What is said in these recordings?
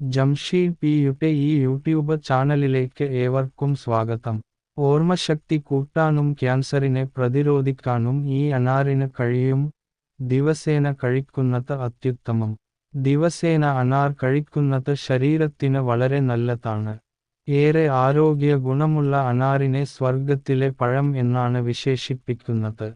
Jamsheed P യുടെ ഈ YouTube ചാനലിലേക്ക് ഏവർക്കും സ്വാഗതം. ഓർമ്മശക്തി കൂട്ടാനും ക്യാൻസറിനെ പ്രതിരോധിക്കാനും ഈ അനാറിന് കഴിയും. ദിവസേന കഴിക്കുന്നത് അത്യുത്തമം. ദിവസേന അനാർ കഴിക്കുന്നത് ശരീരത്തിന് വളരെ നല്ലതാണ്. ഏറെ ആരോഗ്യ ഗുണമുള്ള അനാറിനെ സ്വർഗത്തിലെ പഴം എന്നാണ് വിശേഷിപ്പിക്കുന്നത്.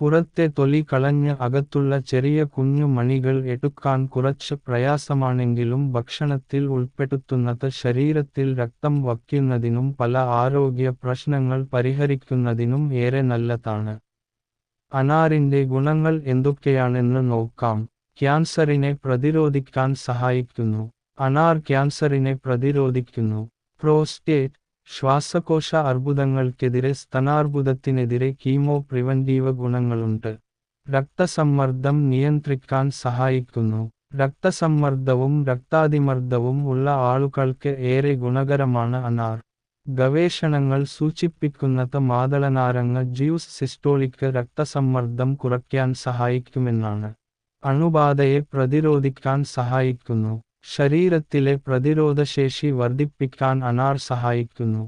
പുറത്തെ തൊലി കളഞ്ഞ് അകത്തുള്ള ചെറിയ കുഞ്ഞു മണികൾ എടുക്കാൻ കുറച്ച് പ്രയാസമാണെങ്കിലും ഭക്ഷണത്തിൽ ഉൾപ്പെടുത്തുന്നത് ശരീരത്തിൽ രക്തം വയ്ക്കുന്നതിനും പല ആരോഗ്യ പ്രശ്നങ്ങൾ പരിഹരിക്കുന്നതിനും ഏറെ നല്ലതാണ്. അനാറിന്റെ ഗുണങ്ങൾ എന്തൊക്കെയാണെന്ന് നോക്കാം. ക്യാൻസറിനെ പ്രതിരോധിക്കാൻ സഹായിക്കുന്നു. അനാർ ക്യാൻസറിനെ പ്രതിരോധിക്കുന്നു. പ്രോസ്റ്റേറ്റ് ശ്വാസകോശ അർബുദങ്ങൾക്കെതിരെ സ്തനാർബുദത്തിനെതിരെ കീമോ പ്രിവന്റീവ ഗുണങ്ങളുണ്ട്. രക്തസമ്മർദ്ദം നിയന്ത്രിക്കാൻ സഹായിക്കുന്നു. രക്തസമ്മർദ്ദവും രക്താതിമർദ്ദവും ഉള്ള ആളുകൾക്ക് ഏറെ ഗുണകരമാണ് അനാർ. ഗവേഷണങ്ങൾ സൂചിപ്പിക്കുന്നത് മാതളനാരങ്ങ ജ്യൂസ് സിസ്റ്റോളിക്ക് രക്തസമ്മർദ്ദം കുറയ്ക്കാൻ സഹായിക്കുമെന്നാണ്. അണുബാധയെ പ്രതിരോധിക്കാൻ സഹായിക്കുന്നു. ശരീരത്തിലെ പ്രതിരോധശേഷി വർദ്ധിപ്പിക്കാൻ അനാർ സഹായിക്കുന്നു.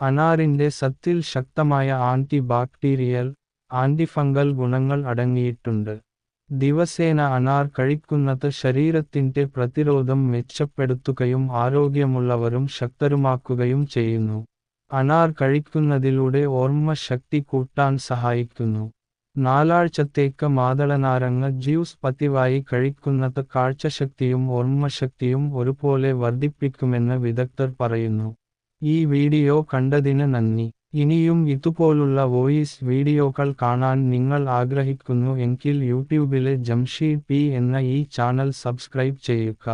അനാറിന്റെ സത്തിൽ ശക്തമായ ആന്റി ബാക്ടീരിയൽ ആന്റിഫംഗൽ ഗുണങ്ങൾ അടങ്ങിയിട്ടുണ്ട്. ദിവസേന അനാർ കഴിക്കുന്നത് ശരീരത്തിന്റെ പ്രതിരോധം മെച്ചപ്പെടുത്തുകയും ആരോഗ്യമുള്ളവരും ശക്തരുമാക്കുകയും ചെയ്യുന്നു. അനാർ കഴിക്കുന്നതിലൂടെ ഓർമ്മ ശക്തി കൂട്ടാൻ സഹായിക്കുന്നു. നാലാഴ്ചത്തേക്ക് മാതളനാരങ്ങ ജ്യൂസ് പതിവായി കഴിക്കുന്നത് കാഴ്ചശക്തിയും ഓർമ്മശക്തിയും ഒരുപോലെ വർദ്ധിപ്പിക്കുമെന്ന് വിദഗ്ധർ പറയുന്നു. ഈ വീഡിയോ കണ്ടതിന് നന്ദി. ഇനിയും ഇതുപോലുള്ള വോയിസ് വീഡിയോകൾ കാണാൻ നിങ്ങൾ ആഗ്രഹിക്കുന്നു എങ്കിൽ യൂട്യൂബിലെ ജംഷീദ് പി എന്ന ഈ ചാനൽ സബ്സ്ക്രൈബ് ചെയ്യുക.